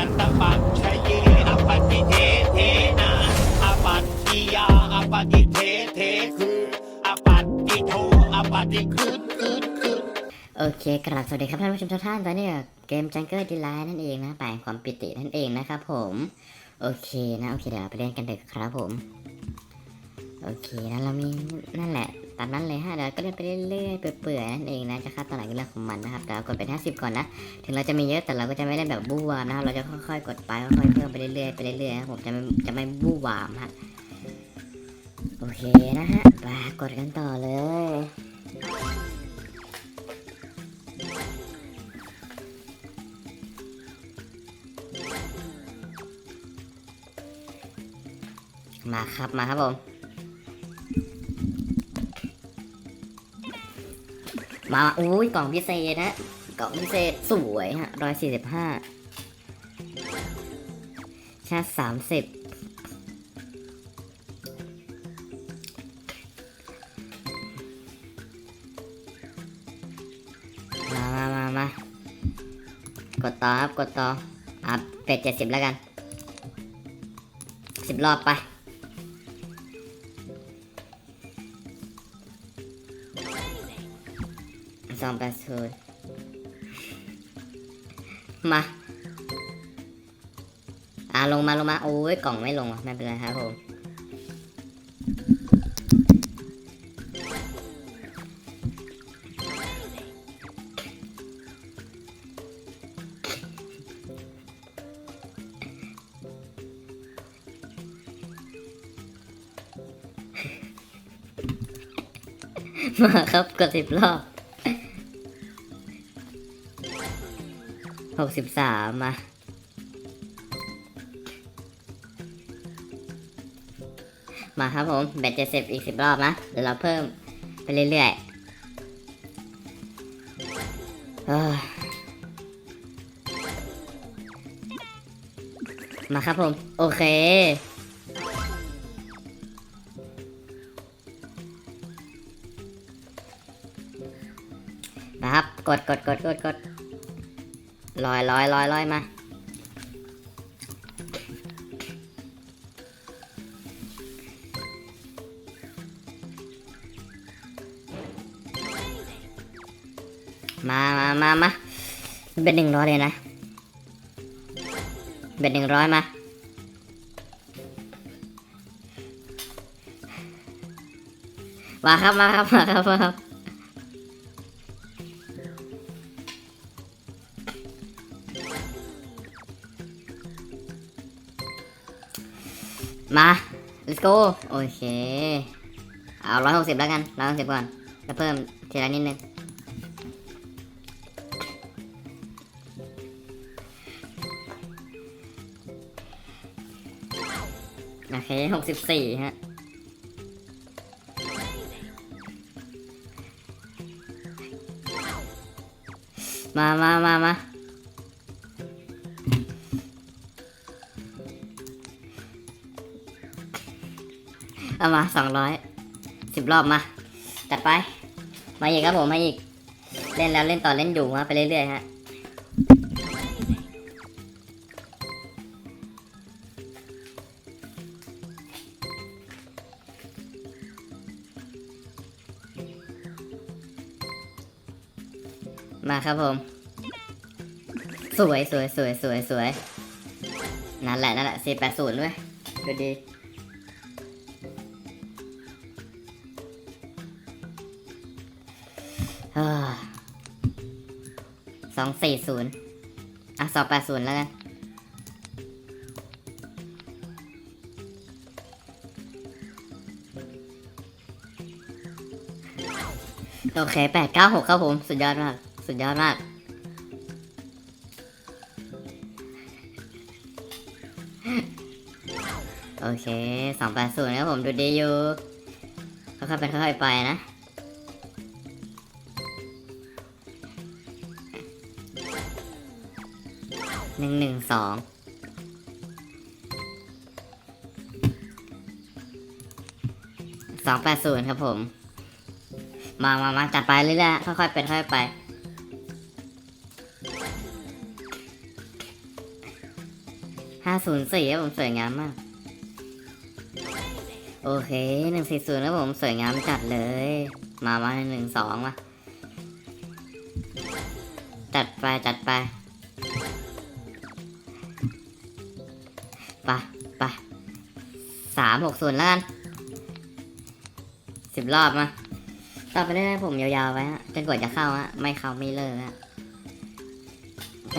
นันตปัจชเยอปฏิเทเทนะอปัตติยาอปฏิเทเทคืออปัตติโทอปฏิคืนคืนคืนโอเคกราบสวัสดีครับท่านผู้ชมทุกท่านตอนนี้เกมจังเกิลดีไลน์นั่นเองนะแปลงความปิตินั่นเองนะครับผมโอเคนะโอเคเดี๋ยวเราไปเล่นกันเถอะครับผม โอเคนะเรามีนั่นแหละ ตามนั้นเลยฮะเดี๋ยวก็เล่นไปเรื่อยๆเปื่อยๆนั่นเองนะจะฆ่าตอนไหนก็เรื่องของมันนะครับแต่เรากดเป็น 50 ก่อนนะ ถึงเราจะมีเยอะแต่เราก็จะไม่เล่นแบบบู๊วามนะครับเราจะค่อยๆ กดไปค่อยๆเพิ่มไปเรื่อยๆไปเรื่อยๆนะผมจะไม่จะไม่บู๊วามฮะโอเคนะฮะไปกดกันต่อเลยมาครับ มาครับผม มาอุ้ยกล่องพิเศษนะกล่องพิเศษสวยฮะร้อยสี่สิบห้าชาสามสิบมามามา มากดต่อครับ กดต่ออะเป็ดเจ็ดสิบแล้วกันสิบรอบไป สองแปดศูนย์มาอ่าลงมาลงมา โอ้ยกล่องไม่ลงวะไม่เป็นไรครับผม มาครับกดสิบรอบ หกสิบสามมามาครับผมแบตเจ็ดสิบอีกสิบรอบนะเดี๋ยวเราเพิ่มไปเรื่อยๆมาครับผม โอเคนะครับ กดกดกดกดกด ลอยลอยลอยลอยมา มามามามาเป็นหนึ่งร้อยเลยนะเป็นหนึ่งร้อยมามาครับมาครับมาครับมาครับ let's go โอเค เอาร้อยหกสิบแล้วกันร้อยหกสิบก่อนแล้วเพิ่มทีละนิดนึงโอเคหกสิบสี่ฮะมามามามา เอามาสองร้อยสิบรอบมาจัดไป มาอีกครับผมมาอีก เล่นแล้วเล่นต่อเล่นอยู่มาไปเรื่อยๆฮะมาครับผม สวยสวยสวยสวยสวยนั่นแหละนั่นแหละสี่แปดศูนย์ด้วยดูดี สองสี่ศูนย์อะสองแปดศูนย์แล้วกันโอเคแปดเก้าหกครับผม สุดยอดมาก สุดยอดมาก โอเคสองแปดศูนย์ครับผม ดูดีอยู่ค่อยๆเป็นค่อยๆไปนะ หนึ่งหนึ่งสองสองแปดศูนย์ครับผม มามามาจัดไปเรื่อยๆค่อยๆเป็นค่อยๆไปห้าศูนย์สี่ครับผมสวยงามมาก โอเคหนึ่งสี่ศูนย์ครับผมสวยงามจัดเลย มามาหนึ่งสองมาจัดไปจัดไปไป สามหกศูนย์แล้วกันสิบรอบมาต่อไปเรื่อยๆผมยาวๆไว้ฮะจนกว่าจะเข้าฮะไม่เข้าไม่เลิกฮะ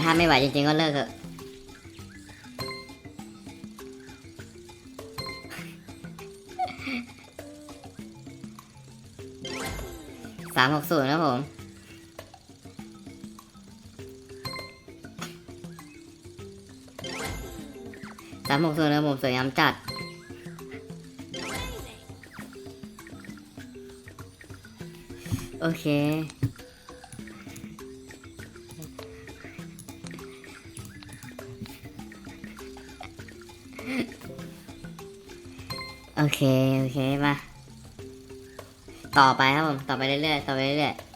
ถ้าไม่ไหวจริงๆก็เลิกเถอะสามหกศูนย์ครับผมสามหกศูนย์ครับผมสวยงามจัด โอเค โอเค โอเค มา ต่อไปครับผม ต่อไปเรื่อยๆ ต่อไปเรื่อยๆ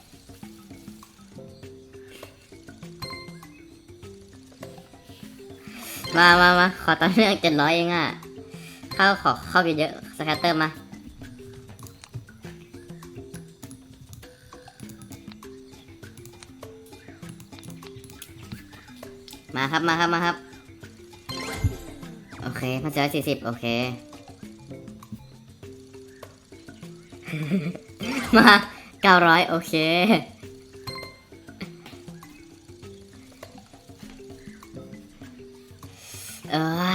มามามาขอต่อเนื่องเจ็ดร้อยเองอะ เข้าขอเข้าเยอะๆสแคตเตอร์มา มาครับมาครับมาครับ โอเคมาเจอสี่สิบโอเค มาเก้าร้อยโอเค เออ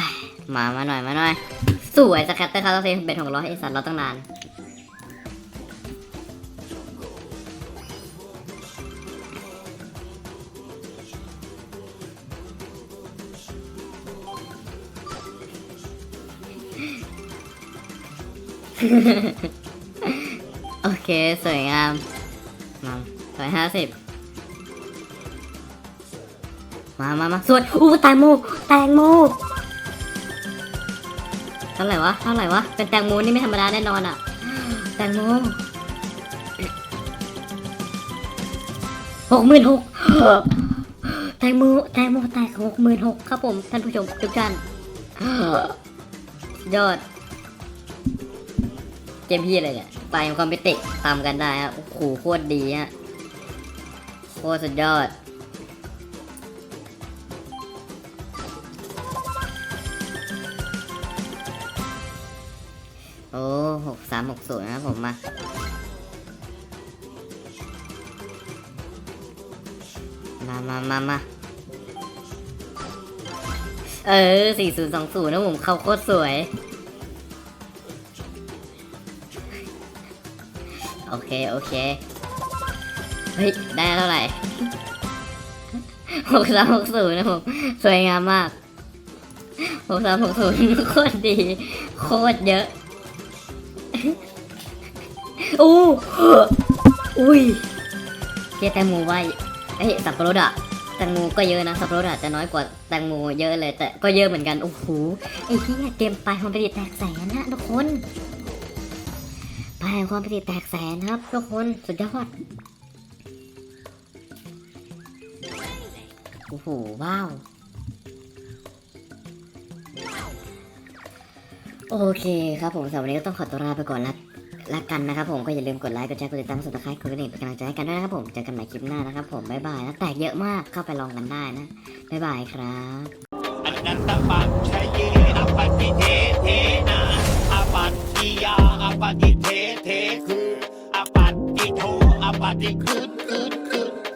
มามาหน่อยมาหน่อยสวยสแคตเตอร์คาร์ลเซนเป็นของร้อยไอสัตว์เราตั้งนาน โอเค สวยงามมาร้อยห้าสิบมามามาสวยอู้แตงโมแตงโมเท่าไหร่วะเท่าไหร่วะ เป็นแตงโมนี่ไม่ธรรมดาแน่นอนอะ แตงโมหกหมื่นหกแตงโมแตงโมแตกหกหมื่นหกครับผม ท่านผู้ชมทุกท่านยอด เกมพี่อะไรเนี่ยไปความไปติตามกันได้ฮะโอ้โหโคตรดีฮะโคตรสุดยอดโอ้หกสามหกศูนย์นะผมมามามามามาเออสี่ศูนย์สองศูนย์นะผมเข้าโคตรสวย โอเค โอเค เฮ้ย ได้เท่าไหร่หกสามหกศูนย์นะผม สวยงามมากหกสามหกศูนย์โคตรดี โคตรเยอะ อู้อุ้ยเกียแตงโมไว้เอ้ยสับปะรดอะแตงโมก็เยอะนะ สับปะรดอะจะน้อยกว่าแตงโมเยอะเลย แต่ก็เยอะเหมือนกัน โอ้โห ไอ้ที่เกมไปมันไปดีแตกแสนนะทุกคน ไปความปฏิแตกแสนครับ ทุกคนสุดยอดโอ้โหว้าวโอเคครับผมสำหรับวันนี้ก็ต้องขอตัวลาไปก่อนละละกันนะครับผมก็อย่าลืมกดไลค์กดแชร์กดติดตามสุดท้ายกดกระดิ่งเป็นกำลังใจให้กันด้วยนะครับผมเจอกันใหม่คลิปหน้านะครับผมบ๊ายบายนะแตกเยอะมากเข้าไปลองกันได้นะบ๊ายบายครับอนันตปัจชยเยอปฏิเทเทนะอปัตติยา ปฏิเทเทคืออปัตติโทอปฏิคือ